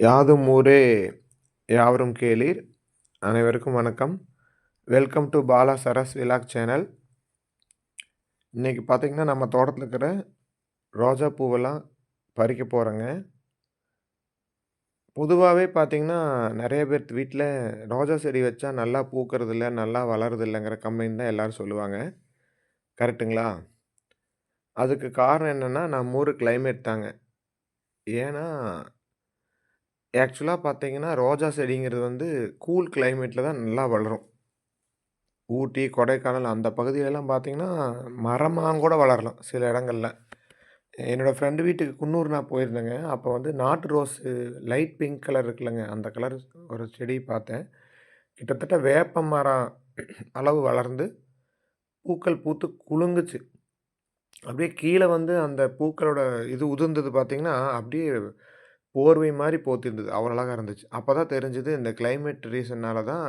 யாதும் ஊரே யாவரும் கேளீர். அனைவருக்கும் வணக்கம். Welcome to Bala Saras vlog channel இன்றைக்கி பார்த்திங்கன்னா நம்ம தோட்டத்தில் இருக்கிற ரோஜா பூவெல்லாம் பறிக்க போகிறோங்க பொதுவாகவே பார்த்திங்கன்னா நிறைய பேர் வீட்டில் ரோஜா செடி வச்சா நல்லா பூக்கிறது இல்லை நல்லா வளருது இல்லைங்கிற கம்ப்ளைண்ட் தான் எல்லோரும் சொல்லுவாங்க. கரெக்டுங்களா அதுக்கு காரணம் என்னென்னா நம்ம ஊர் கிளைமேட் தாங்க. ஏன்னா ஆக்சுவலாக பார்த்தீங்கன்னா, ரோஜா செடிங்கிறது வந்து கூல் கிளைமேட்டில் தான் நல்லா வளரும். ஊட்டி, கொடைக்கானல் அந்த பகுதியிலலாம் பார்த்தீங்கன்னா, மரமாங்கூட வளரலாம் சில இடங்கள்ல. என்னோடய ஃப்ரெண்டு வீட்டுக்கு குன்னூர் நான் போயிருந்தேங்க. அப்போ வந்து நாட்டு ரோஸு லைட் பிங்க் கலர் இருக்குல்லங்க, அந்த கலர் ஒரு செடி பார்த்தேன். கிட்டத்தட்ட வேப்ப மரம் அளவு வளர்ந்து, பூக்கள் பூத்து குலுங்குச்சு. அப்படியே கீழே வந்து அந்த பூக்களோட இது உதிர்ந்தது பார்த்திங்கன்னா அப்படியே போர்வை மாதிரி போத்திருந்தது. அவ்வளோ அழகா இருந்துச்சு. அப்போ தான் தெரிஞ்சது இந்த கிளைமேட் ரீசன்னால தான்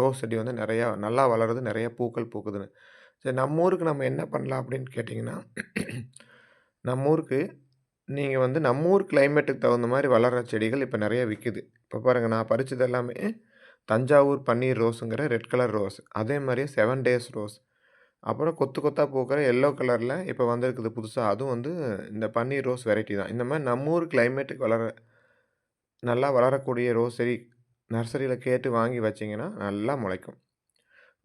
ரோஸ் செடி வந்து நிறையா நல்லா வளருது, நிறையா பூக்கள் பூக்குதுன்னு. சரி நம்ம ஊருக்கு நம்ம என்ன பண்ணலாம் அப்படின்னு கேட்டிங்கன்னா, நம்ம ஊருக்கு நீங்கள் வந்து நம்ம ஊர் கிளைமேட்டுக்கு தகுந்த மாதிரி வளர்கிற செடிகள் இப்போ நிறையா விற்குது இப்போ பாருங்கள் நான் பறித்தது எல்லாமே தஞ்சாவூர் பன்னீர் ரோஸுங்கிற ரெட் கலர் ரோஸ். அதே மாதிரியே செவன் டேஸ் ரோஸ். அப்புறம் கொத்து கொத்தாக பூக்கிற எல்லோ கலரில் இப்போ வந்திருக்குது புதுசாக அதுவும் வந்து இந்த பன்னீர் ரோஸ் வெரைட்டி தான். இந்த மாதிரி நம்ம ஊர் கிளைமேட்டுக்கு வளர நல்லா வளரக்கூடிய ரோஸ் செடி நர்சரியில் கேட்டு வாங்கி வச்சிங்கன்னா நல்லா முளைக்கும்.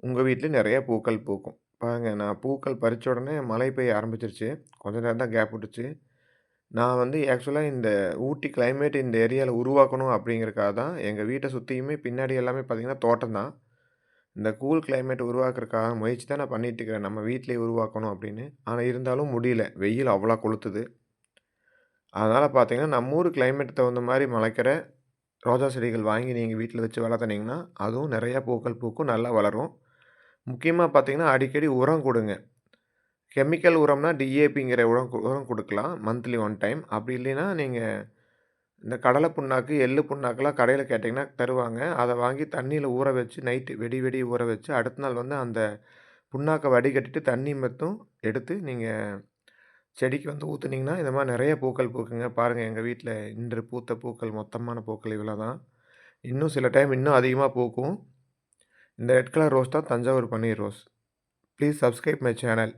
உங்கள் வீட்லயும் நிறைய பூக்கள் பூக்கும். பாருங்கள் நான் பூக்கள் பறித்த உடனே மழை பெய்ய ஆரம்பிச்சிருச்சு கொஞ்ச நேரம் தான் கேப் விட்டுச்சு. நான் வந்து ஆக்சுவலாக இந்த ஊட்டி கிளைமேட் இந்த ஏரியாவில் உருவாக்கணும் அப்படிங்கிறக்காக தான் எங்கள் வீட்டை சுற்றியுமே பின்னாடி எல்லாமே பார்த்திங்கன்னா தோட்டம் தான். இந்த கூல் கிளைமேட் உருவாக்குறதுக்காக முயற்சி தான் நான் பண்ணிட்டு இருக்கிறேன். நம்ம வீட்டிலே உருவாக்கணும் அப்படின்னு. ஆனால் இருந்தாலும் முடியல. வெயில் அவ்வளோ கொளுத்துது. அதனால் பார்த்தீங்கன்னா, நம்ம ஊர் கிளைமேட் தகுந்த மாதிரி முளைக்கிற ரோஜா செடிகள் வாங்கி நீங்கள் வீட்டில் வச்சு வளர்த்துனீங்கன்னா, அதுவும் நிறையா பூக்கள் பூக்கும், நல்லா வளரும். முக்கியமாக பார்த்தீங்கன்னா, அடிக்கடி உரம் கொடுங்க கெமிக்கல் உரம்னா டிஏபிங்கிற உரம் உரம் கொடுக்கலாம் மந்த்லி ஒன் டைம். அப்படி இல்லைன்னா, நீங்கள் இந்த கடலை புண்ணாக்கு, எள்ளு புண்ணாக்கெலாம் கடையில் கேட்டிங்கன்னா தருவாங்க. அதை வாங்கி தண்ணியில் ஊற வச்சு நைட்டு வெடி வெடி ஊற வச்சு, அடுத்த நாள் வந்து அந்த புண்ணாக்கை வடிகட்டிட்டு தண்ணி மட்டும் எடுத்து நீங்கள் செடிக்கு வந்து ஊற்றுனீங்கன்னா இந்த மாதிரி நிறைய பூக்கள் பூக்குங்க. பாருங்கள் எங்கள் வீட்டில் இன்று பூத்த பூக்கள் மொத்தமான பூக்கள் இவ்வளோ தான். இன்னும் சில டைம் இன்னும் அதிகமாக பூக்கும். இந்த ரெட் கலர் ரோஸ் தான் தஞ்சாவூர் பன்னீர் rose. Please subscribe my channel.